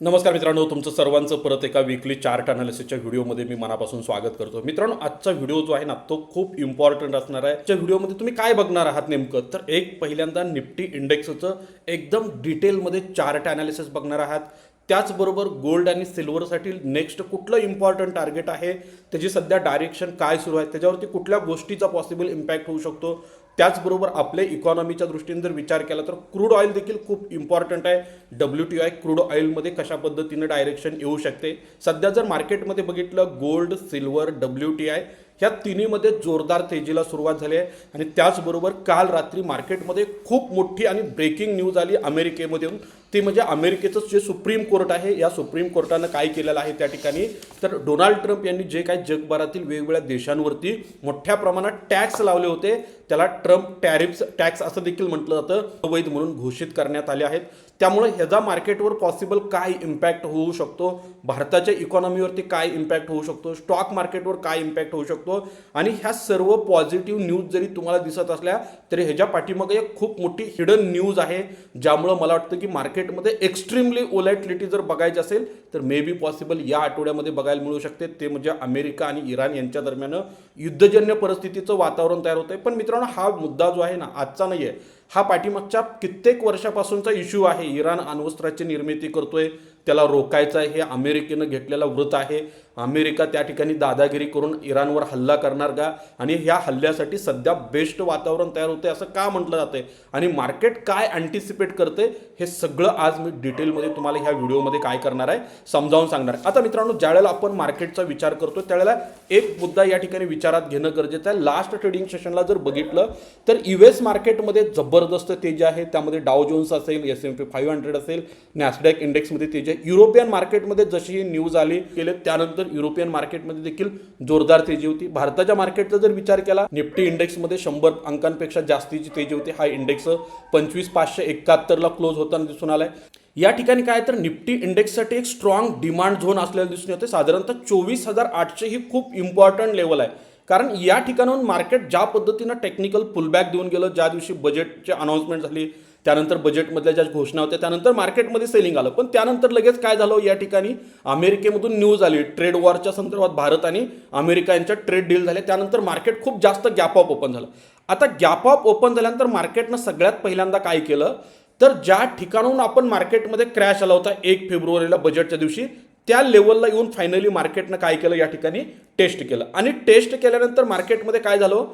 नमस्कार मित्रांनो तुमचं सर्वांचं परत एका वीकली चार्ट अनालिसिसच्या व्हिडिओमध्ये मी मनापासून स्वागत करतो. मित्रांनो आजचा व्हिडिओ जो आहे ना तो खूप इम्पॉर्टंट असणार आहे. त्या व्हिडिओमध्ये तुम्ही काय बघणार आहात नेमकं? तर एक पहिल्यांदा निफ्टी इंडेक्सचं एकदम डिटेलमध्ये चार्ट अनालिसिस बघणार आहात. त्याचबरोबर गोल्ड आणि सिल्वरसाठी नेक्स्ट कुठलं इम्पॉर्टंट टार्गेट आहे? त्याची सध्या डायरेक्शन काय सुरू आहे त्याच्यावरती कुठल्या गोष्टीचा पॉसिबल इम्पॅक्ट होऊ शकतो त्याचबरोबर आपल्या इकॉनॉमीच्या दृष्टीने जर विचार केला तर क्रूड ऑइल देखील खूप इम्पॉर्टंट आहे. डब्ल्यू टी आय क्रूड ऑइलमध्ये कशा पद्धतीने डायरेक्शन येऊ शकते? सध्या जर मार्केटमध्ये बघितलं gold silver W T I ह्या तिन्हीमध्ये जोरदार तेजीला सुरुवात झाली आहे. आणि त्याचबरोबर काल रात्री मार्केटमध्ये खूप मोठी आणि ब्रेकिंग न्यूज आली अमेरिकेमधून. ती म्हणजे अमेरिकेचं जे सुप्रीम कोर्ट आहे या सुप्रीम कोर्टानं काय केलेलं आहे त्या ठिकाणी? तर डोनाल्ड ट्रम्प यांनी जे काही जगभरातील वेगवेगळ्या देशांवरती मोठ्या प्रमाणात टॅक्स लावले होते. त्याला ट्रम्प टॅरिफ्स टॅक्स असं देखील म्हटलं जातं. अवैध म्हणून घोषित करण्यात आले आहेत. त्यामुळे ह्याचा मार्केटवर पॉसिबल काय इम्पॅक्ट होऊ शकतो भारताच्या इकॉनॉमीवरती काय इम्पॅक्ट होऊ शकतो स्टॉक मार्केटवर काय इम्पॅक्ट होऊ शकतो आणि ह्या सर्व पॉझिटिव्ह न्यूज जरी तुम्हाला दिसत असल्या तरी ह्याच्या पाठीमागे एक खूप मोठी हिडन न्यूज आहे. ज्यामुळं मला वाटतं की मार्केटमध्ये एक्स्ट्रीमली ओलॅटिलिटी जर बघायची असेल तर मे बी पॉसिबल या आठवड्यामध्ये बघायला मिळू शकते. ते म्हणजे अमेरिका आणि इराण यांच्या दरम्यान युद्धजन्य परिस्थितीचं वातावरण तयार होतं आहे पण मित्रांनो हा मुद्दा जो आहे ना आजचा नाही आहे हा पाठीमागच्या कित्येक वर्षापासूनचा इश्यू आहे. इराण अण्वस्त्राची निर्मिती करतोय. त्याला रोखायचं आहे. हे अमेरिकेनं घेतलेला व्रत आहे. अमेरिका त्या ठिकाणी दादागिरी करून इराणवर हल्ला करणार का? आणि ह्या हल्ल्यासाठी सध्या बेस्ट वातावरण तयार होते असं का म्हटलं जातंय? आणि मार्केट काय अँटिसिपेट करते हे सगळं आज मी डिटेलमध्ये तुम्हाला ह्या व्हिडिओमध्ये काय करणार आहे समजावून सांगणार आहे. आता मित्रांनो ज्यावेळेला आपण मार्केटचा विचार करतो त्यावेळेला एक मुद्दा या ठिकाणी विचारात घेणं गरजेचं आहे. लास्ट ट्रेडिंग सेशनला जर बघितलं तर यू एस मार्केटमध्ये जबरदस्त तेजी आहे. त्यामध्ये डाव जोन्स असेल S M P five hundred असेल नॅसडॅक इंडेक्समध्ये तेजी आहे. युरोपियन मार्केटमध्ये जशी ही न्यूज आली गेले त्यानंतर युरोपियन मार्केटमध्ये देखील जोरदार तेजी होती. भारताच्या मार्केटचा जर विचार केला निफ्टी इंडेक्समध्ये शंभर अंकांपेक्षा जास्तीची तेजी होती. हा इंडेक्स पंचवीस पाचशे एकाहत्तरला क्लोज होताना दिसून आलाय. या ठिकाणी काय तर निफ्टी इंडेक्ससाठी एक स्ट्रॉंग डिमांड झोन असलेलं दिसून येते साधारणतः चोवीस हजार आठशे ही खूप इम्पॉर्टंट लेवल आहे. कारण या ठिकाणाहून मार्केट ज्या पद्धतीनं टेक्निकल पुलबॅक देऊन गेलं ज्या दिवशी बजेटची अनाऊन्समेंट झाली त्यानंतर बजेटमधल्या ज्या घोषणा होत्या त्यानंतर मार्केटमध्ये सेलिंग आलं. पण त्यानंतर लगेच काय झालं या ठिकाणी? अमेरिकेमधून न्यूज आली. ट्रेड वॉरच्या संदर्भात भारत आणि अमेरिका यांच्या ट्रेड डील झाले त्यानंतर मार्केट खूप जास्त गॅप ऑफ ओपन झालं. आता गॅप ऑफ ओपन झाल्यानंतर मार्केटनं सगळ्यात पहिल्यांदा काय केलं? तर ज्या ठिकाणाहून आपण मार्केटमध्ये क्रॅश आला होता एक फेब्रुवारीला बजेटच्या दिवशी त्या लेवलला येऊन फायनली मार्केटनं काय केलं या ठिकाणी? टेस्ट केलं. आणि टेस्ट केल्यानंतर मार्केटमध्ये काय झालं?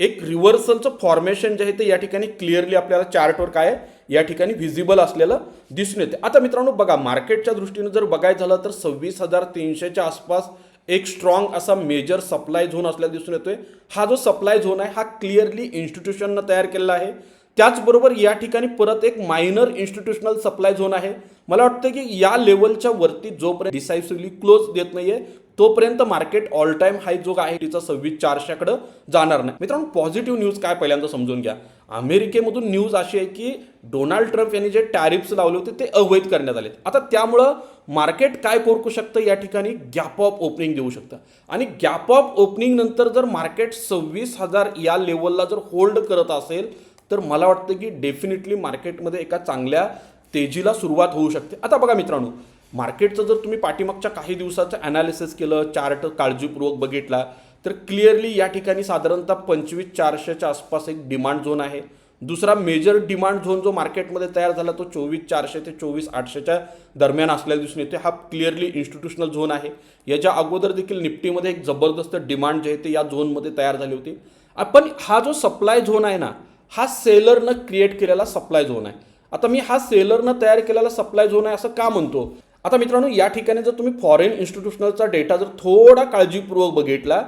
एक रिव्हर्सलचं फॉर्मेशन जे आहे ते या ठिकाणी क्लिअरली आपल्याला चार्टवर काय आहे? या ठिकाणी व्हिजिबल असलेलं दिसून येते. आता मित्रांनो बघा मार्केटच्या दृष्टीने जर बघायचं झालं तर सव्वीस हजार तीनशेच्या आसपास एक स्ट्रॉंग असा मेजर सप्लाय झोन असल्याला दिसून येतोय. हा जो सप्लाय झोन आहे हा क्लिअरली इन्स्टिट्यूशननं तयार केलेला आहे. त्याचबरोबर या ठिकाणी परत एक मायनर इन्स्टिट्यूशनल सप्लाय झोन आहे. मला वाटतं की या लेवलच्या वरती जोपर्यंत डिसायसिव्हली क्लोज देत नाहीये तोपर्यंत मार्केट ऑल टाइम हाय जो आहे तिचा सव्वीस चारशेकडे जाणार नाही. मित्रांनो पॉझिटिव्ह न्यूज काय पहिल्यांदा समजून घ्या. अमेरिकेमधून न्यूज अशी आहे की डोनाल्ड ट्रम्प यांनी जे टॅरिफ्स लावले होते ते अवैध करण्यात आले आता त्यामुळं मार्केट काय कोरकू शकतं या ठिकाणी? गॅप ऑफ ओपनिंग देऊ शकतं. आणि गॅप ऑफ ओपनिंग नंतर जर मार्केट सव्वीस हजार या लेवलला जर होल्ड करत असेल तर मला वाटतं की डेफिनेटली मार्केटमध्ये एका चांगल्या तेजीला सुरुवात होऊ शकते. आता बघा मित्रांनो मार्केटचं जर तुम्ही पाठीमागच्या काही दिवसाचं ॲनालिसिस केलं चार्ट काळजीपूर्वक बघितला तर क्लिअरली या ठिकाणी साधारणतः पंचवीस चारशेच्या आसपास एक डिमांड झोन आहे. दुसरा मेजर डिमांड झोन जो मार्केटमध्ये तयार झाला तो चोवीस चारशे ते चोवीस आठशेच्या दरम्यान असलेला दिसून येते. हा क्लिअरली इन्स्टिट्यूशनल झोन आहे. याच्या अगोदर देखील निफ्टीमध्ये एक जबरदस्त डिमांड जे आहे ते या झोनमध्ये तयार झाली होती. पण हा जो सप्लाय झोन आहे ना हा सेलरनं क्रिएट केलेला सप्लाय झोन आहे. आता मी हा सेलरनं तयार केलेला सप्लाय झोन आहे असं का म्हणतो? आता मित्रांनो या ठिकाणी जर तुम्ही फॉरेन इन्स्टिट्यूशनलचा डेटा जर थोडा काळजीपूर्वक बघितला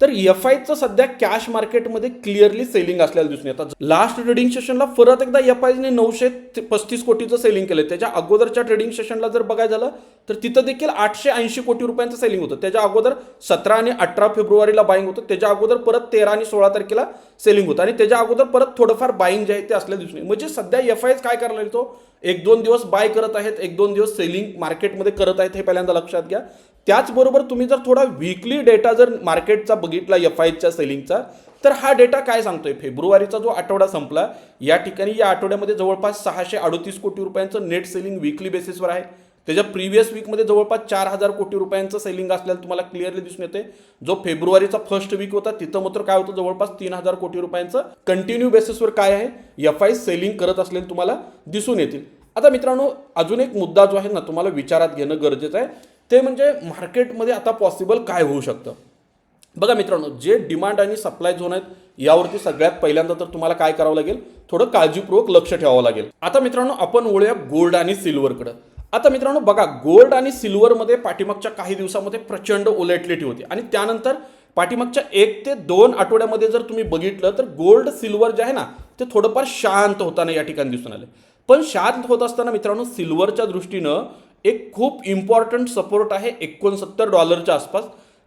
तर एफ आयचं सध्या कॅश मार्केटमध्ये क्लिअरली सेलिंग असल्याला दिसून येतात लास्ट ट्रेडिंग सेशनला परत एकदा एफ आयने नऊशे ते पस्तीस कोटीचं सेलिंग केलं त्याच्या अगोदरच्या ट्रेडिंग सेशनला जर बघाय झालं तर तिथं देखील आठशे ऐंशी कोटी रुपयांचं सेलिंग होतं. त्याच्या अगोदर सतरा आणि अठरा फेब्रुवारीला बाईंग होतं. त्याच्या अगोदर परत तेरा आणि सोळा तारखेला सेलिंग होतं. आणि त्याच्या अगोदर परत थोडंफार बाईंग जे आहे ते असल्या दिसून येईल. म्हणजे सध्या एफ आयच काय करायला येतो एक दोन दिवस बाय करत आहेत एक दोन दिवस सेलिंग मार्केटमध्ये करत आहेत हे पहिल्यांदा लक्षात घ्या. त्याचबरोबर तुम्ही जर थोडा वीकली डेटा जर मार्केटचा बघितला एफ आयच्या सेलिंगचा तर हा डेटा काय सांगतोय? फेब्रुवारीचा जो आठवडा संपला या ठिकाणी या आठवड्यामध्ये जवळपास सहाशे अडतीस कोटी रुपयांचं नेट सेलिंग वीकली बेसिसवर आहे. त्याच्या प्रिव्हियस वीकमध्ये जवळपास चार हजार कोटी रुपयांचं सेलिंग असल्याला तुम्हाला क्लिअरली दिसून येते जो फेब्रुवारीचा फर्स्ट वीक होता तिथं मात्र काय होतं? जवळपास तीन हजार कोटी रुपयांचं कंटिन्यू बेसिसवर काय आहे? एफ आय सेलिंग करत असलेलं तुम्हाला दिसून येतील. आता मित्रांनो अजून एक मुद्दा जो आहे ना तुम्हाला विचारात घेणं गरजेचं आहे. ते म्हणजे मार्केटमध्ये आता पॉसिबल काय होऊ शकतं? बघा मित्रांनो जे डिमांड आणि सप्लाय झोन आहेत यावरती सगळ्यात पहिल्यांदा तर तुम्हाला काय करावं लागेल? थोडं काळजीपूर्वक लक्ष ठेवावं लागेल. आता मित्रांनो आपण वळूया गोल्ड आणि सिल्वरकडं आता मित्रांनो बघा गोल्ड आणि सिल्वरमध्ये पाठीमागच्या काही दिवसामध्ये प्रचंड ओलेटलेटी होती. आणि त्यानंतर पाठीमागच्या एक ते दोन आठवड्यामध्ये जर तुम्ही बघितलं तर गोल्ड सिल्वर जे आहे ना ते थोडंफार शांत होताना या ठिकाणी दिसून आले. पण शांत होत असताना मित्रांनो सिल्वरच्या दृष्टीनं एक खूप इम्पॉर्टंट सपोर्ट आहे एकोणसत्तर डॉलरच्या आसपास.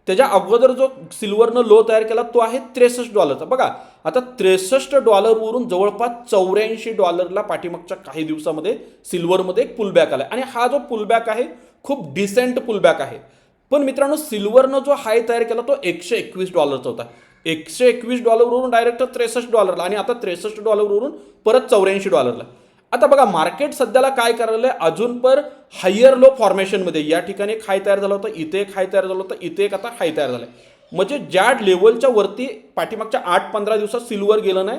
त्याच्या अगोदर जो सिल्वरनं लो तयार केला तो आहे त्रेसष्ट डॉलरचा. बघा आता त्रेसष्ट डॉलरवरून जवळपास चौऱ्याऐंशी डॉलरला पाठीमागच्या काही दिवसामध्ये सिल्वरमध्ये एक पुलबॅक आला आणि हा जो पुलबॅक आहे खूप डिसेंट पुलबॅक आहे. पण मित्रांनो सिल्वरनं जो हाय तयार केला तो एकशे एकवीस डॉलरचा होता. एकशे एकवीस डॉलरवरून डायरेक्ट त्रेसष्ट डॉलरला. आणि आता त्रेसष्ट डॉलरवरून परत चौऱ्याऐंशी डॉलरला. आता बघा मार्केट सध्याला काय करायला आहे अजून पर हायर लो फॉर्मेशनमध्ये या ठिकाणी एक हाय तयार झाला होता इथे एक हाय तयार झाला होता इथे एक आता हाय तयार झाला आहे म्हणजे ज्या लेवलच्या वरती पाठीमागच्या आठ पंधरा दिवसात सिल्वर गेलं नाही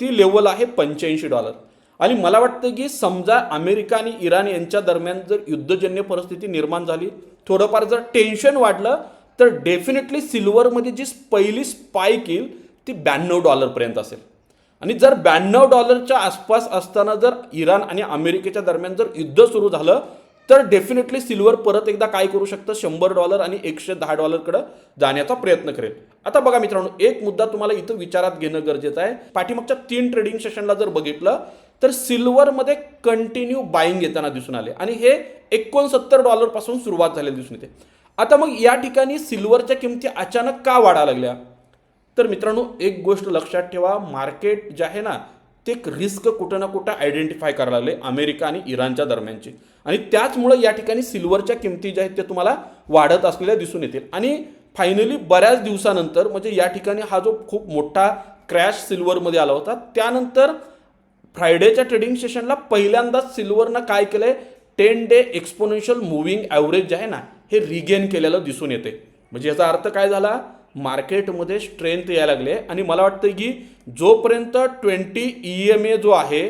ती लेवल आहे पंच्याऐंशी डॉलर आणि मला वाटतं की समजा अमेरिका आणि इराण यांच्या दरम्यान जर युद्धजन्य परिस्थिती निर्माण झाली थोडंफार जर टेन्शन वाढलं तर डेफिनेटली सिल्वरमध्ये जी पहिली स्पाईक येईल ती ब्याण्णव डॉलरपर्यंत असेल. आणि जर ब्याण्णव डॉलरच्या आसपास असताना जर इराण आणि अमेरिकेच्या दरम्यान जर युद्ध सुरू झालं तर डेफिनेटली सिल्वर परत एकदा काय करू शकतं? शंभर डॉलर आणि एकशे दहा डॉलरकडं जाण्याचा प्रयत्न करेल. आता बघा मित्रांनो एक मुद्दा तुम्हाला इथं विचारात घेणं गरजेचं आहे. पाठीमागच्या तीन ट्रेडिंग सेशनला जर बघितलं तर सिल्वरमध्ये कंटिन्यू बाईंग येताना दिसून आले. आणि हे एकोणसत्तर डॉलरपासून सुरुवात झालेली दिसून येते. आता मग या ठिकाणी सिल्वरच्या किमती अचानक का वाढायला लागल्या? तर मित्रांनो एक गोष्ट लक्षात ठेवा मार्केट जे आहे ना ते एक रिस्क कुठं ना कुठं आयडेंटिफाय करायला लागले अमेरिका आणि इराणच्या दरम्यानची. आणि त्याचमुळं या ठिकाणी सिल्वरच्या किमती ज्या आहेत त्या तुम्हाला वाढत असलेल्या दिसून येतील. आणि फायनली बऱ्याच दिवसानंतर म्हणजे या ठिकाणी हा जो खूप मोठा क्रॅश सिल्वरमध्ये आला होता त्यानंतर फ्रायडेच्या ट्रेडिंग सेशनला पहिल्यांदाच सिल्वरनं काय केलंय ten day exponential moving average जे आहे ना हे रिगेन केलेलं दिसून येते. म्हणजे याचा अर्थ काय झाला मार्केटमध्ये स्ट्रेंथ यायला लागले. आणि मला वाटतं की जोपर्यंत ट्वेंटी ई एम ए जो आहे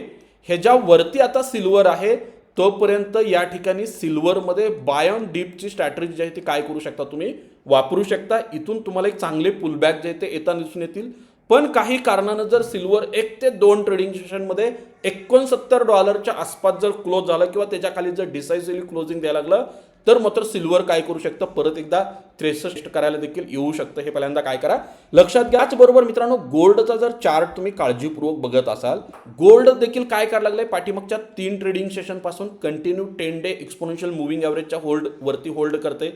ह्याच्यावरती आता सिल्वर आहे तोपर्यंत या ठिकाणी सिल्वरमध्ये बाय ऑन डीपची स्ट्रॅटेजी जी आहे ती काय करू शकता तुम्ही? वापरू शकता. इथून तुम्हाला एक चांगले पुलबॅक जे आहे ते येताना दिसून येतील. पण काही कारणानं जर सिल्वर एक ते दोन ट्रेडिंग सेशनमध्ये एकोणसत्तर डॉलरच्या आसपास जर क्लोज झालं किंवा त्याच्याखाली जर डिसायसिव्हली क्लोजिंग द्यायला लागलं तर मात्र सिल्वर काय करू शकतं? परत एकदा त्रेसष्ट करायला देखील येऊ शकतं. हे पहिल्यांदा काय करा. लक्षात घ्या. त्याचबरोबर मित्रांनो गोल्डचा जर चार्ट तुम्ही काळजीपूर्वक बघत असाल गोल्ड देखील काय करायला लागलंय? पाठीमागच्या तीन trading सेशनपासून continue ten day exponential moving ॲव्हरेजच्या hold वरती होल्ड करते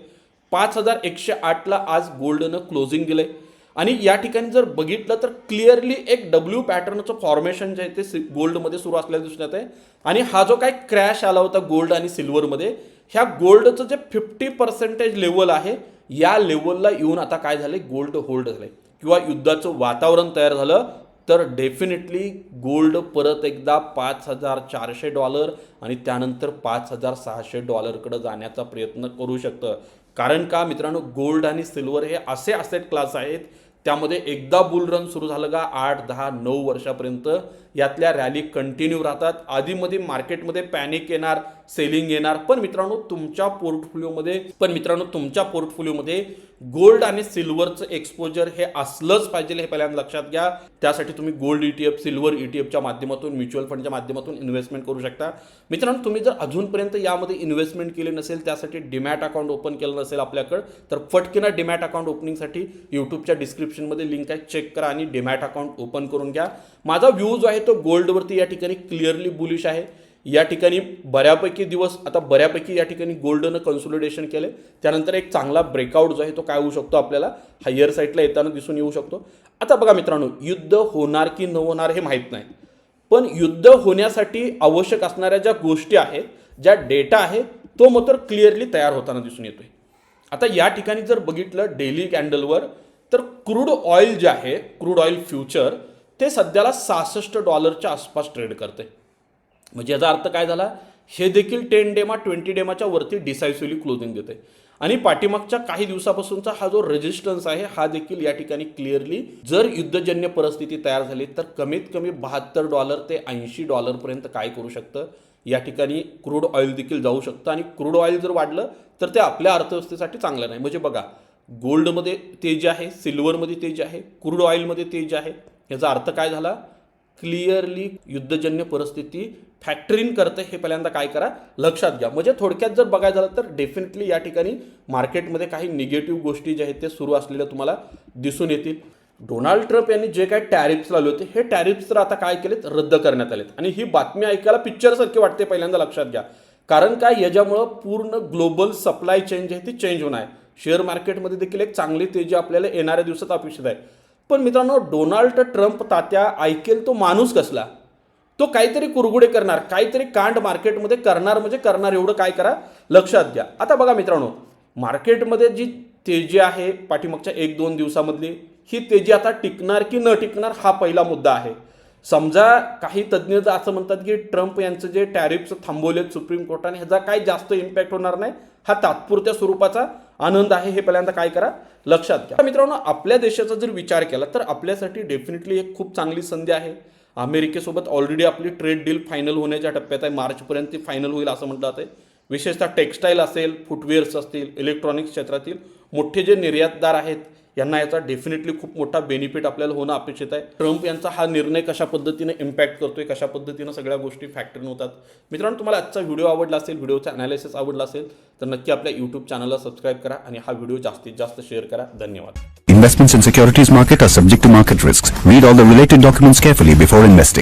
पाच हजार एकशे आठला आज गोल्डनं क्लोजिंग दिलंय. आणि या ठिकाणी जर बघितलं तर क्लिअरली एक डब्ल्यू पॅटर्नचं फॉर्मेशन जे आहे ते सि गोल्डमध्ये सुरू असल्याचं दिसून येत आहे आणि हा जो काय क्रॅश आला होता गोल्ड आणि सिल्वरमध्ये ह्या गोल्डचं जे फिफ्टी पर्सेंटेज लेवल आहे या लेवलला येऊन आता काय झाले गोल्ड होल्ड झाले किंवा युद्धाचं वातावरण तयार झालं तर डेफिनेटली गोल्ड परत एकदा पाच हजार चारशे डॉलर आणि त्यानंतर पाच हजार सहाशे डॉलरकडे जाण्याचा प्रयत्न करू शकतं. कारण का मित्रांनो गोल्ड आणि सिल्वर हे असे असेट क्लास आहेत त्यामध्ये एकदा बुल रन सुरू झालं का आठ दहा नऊ वर्षापर्यंत यातल्या रॅली कंटिन्यू राहतात. आधीमध्ये मार्केटमध्ये पॅनिक येणार सेलिंग येणार. पण मित्रांनो तुमच्या पोर्टफोलिओमध्ये पण मित्रांनो तुमच्या पोर्टफोलिओमध्ये गोल्ड आणि सिल्वरचं एक्सपोजर हे असलंच पाहिजे हे पहिल्यांदा लक्षात घ्या. त्यासाठी तुम्ही गोल्ड ईटीएफ सिल्वर ईटीएफच्या माध्यमातून म्युच्युअल फंडच्या माध्यमातून इन्व्हेस्टमेंट करू शकता. मित्रांनो तुम्ही जर अजूनपर्यंत यामध्ये इन्व्हेस्टमेंट केली नसेल त्यासाठी डिमॅट अकाउंट ओपन केलं नसेल आपल्याकडं तर फटकीना डिमॅट अकाउंट ओपनिंगसाठी यूट्यूबच्या डिस्क्रिप्शनमध्ये लिंक आहे. चेक करा आणि डिमॅट अकाउंट ओपन करून घ्या. माझा व्ह्यू जो आहे तो गोल्डवरती या ठिकाणी क्लिअरली बुलिश आहे. या ठिकाणी बऱ्यापैकी दिवस आता बऱ्यापैकी या ठिकाणी गोल्डनं कन्सोलिडेशन केलं त्यानंतर एक चांगला ब्रेकआउट जो आहे तो काय होऊ शकतो आपल्याला? हायर साईडला येताना दिसून येऊ शकतो. आता बघा मित्रांनो युद्ध होणार की न होणार हे माहीत नाही. पण युद्ध होण्यासाठी आवश्यक असणाऱ्या ज्या गोष्टी आहेत ज्या डेटा आहे तो मात्र क्लिअरली तयार होताना दिसून येतोय. आता या ठिकाणी जर बघितलं डेली कॅन्डलवर तर क्रूड ऑइल जे आहे क्रूड ऑइल फ्युचर ते सध्याला सहासष्ट डॉलरच्या आसपास ट्रेड करते. म्हणजे याचा अर्थ काय झाला? हे देखील टेन डेमा ट्वेंटी डेमाच्या वरती डिसायसिव्हली क्लोजिंग देते. आणि पाठीमागच्या काही दिवसापासूनचा हा जो रेजिस्टन्स आहे हा देखील या ठिकाणी क्लिअरली जर युद्धजन्य परिस्थिती तयार झाली तर कमीत कमी बहात्तर डॉलर ते ऐंशी डॉलरपर्यंत काय करू शकतं? या ठिकाणी क्रूड ऑइल देखील जाऊ शकतं. आणि क्रूड ऑइल जर वाढलं तर ते आपल्या अर्थव्यवस्थेसाठी चांगलं नाही. म्हणजे बघा गोल्डमध्ये तेज आहे सिल्वरमध्ये तेज आहे क्रूड ऑइलमध्ये तेज आहे. याचा अर्थ काय झाला? क्लिअरली युद्धजन्य परिस्थिती फॅक्टरीन करते. हे पहिल्यांदा काय करा? लक्षात घ्या. म्हणजे थोडक्यात जर बघायचं झालं तर डेफिनेटली या ठिकाणी मार्केटमध्ये काही निगेटिव्ह गोष्टी ज्या आहेत ते सुरू असलेल्या तुम्हाला दिसून येतील. डोनाल्ड ट्रम्प यांनी जे काही टॅरिफ्स लावले होते हे टॅरिफ्स तर आता काय केलेत? रद्द करण्यात आलेत. आणि ही बातमी ऐकायला पिक्चरसारखी वाटते पहिल्यांदा लक्षात घ्या. कारण काय? याच्यामुळं पूर्ण ग्लोबल सप्लाय चेन जी आहे ती चेंज होणार आहे. शेअर मार्केटमध्ये देखील एक चांगली तेजी आपल्याला येणाऱ्या दिवसात अपेक्षित आहे. पण मित्रांनो डोनाल्ड ट्रम्प तात्या ऐकेल तो माणूस कसला? तो काहीतरी कुरगुडे करणार काहीतरी कांड मार्केटमध्ये करणार म्हणजे करणार एवढं काय करा? लक्षात घ्या. आता बघा मित्रांनो मार्केटमध्ये जी तेजी आहे पाठीमागच्या एक दोन दिवसामधली ही तेजी आता टिकणार की न टिकणार हा पहिला मुद्दा आहे. समजा काही तज्ज्ञ असं म्हणतात की ट्रम्प यांचं जे टॅरिफ्स थांबवलेत सुप्रीम कोर्टाने ह्याचा काही जास्त इम्पॅक्ट होणार नाही? हा तात्पुरत्या स्वरूपाचा आनंद आहे हे पहिल्यांदा काय करा? लक्षात घ्या. मित्रांनो आपल्या देशाचा जर विचार केला तर आपल्यासाठी डेफिनेटली एक खूप चांगली संधी आहे. अमेरिकेसोबत ऑलरेडी आपली ट्रेड डील फायनल होण्याच्या टप्प्यात आहे. मार्चपर्यंत ती फायनल होईल असं म्हटलं जातं विशेषतः टेक्स्टाईल असेल फुटवेअर्स असतील इलेक्ट्रॉनिक्स क्षेत्रातील मोठे जे निर्यातदार आहेत यांना याचा डेफिनेटली खूप मोठा बेनिफिट आपल्याला होणं अपेक्षित आहे ट्रम्प यांचा हा निर्णय कशा पद्धतीने इम्पॅक्ट करतोय कशा पद्धतीनं सगळ्या गोष्टी फॅक्टर होतात मित्रांनो तुम्हाला आजचा व्हिडिओ आवडला असेल व्हिडिओचा अनालिसिस आवडला असेल तर नक्की आपल्या यूट्यूब चॅनलला सबस्क्राईब करा आणि हा व्हिडिओ जास्तीत जास्त शेअर करा धन्यवाद Investments in securities market are subject to market risks. Read all the related documents carefully before investing.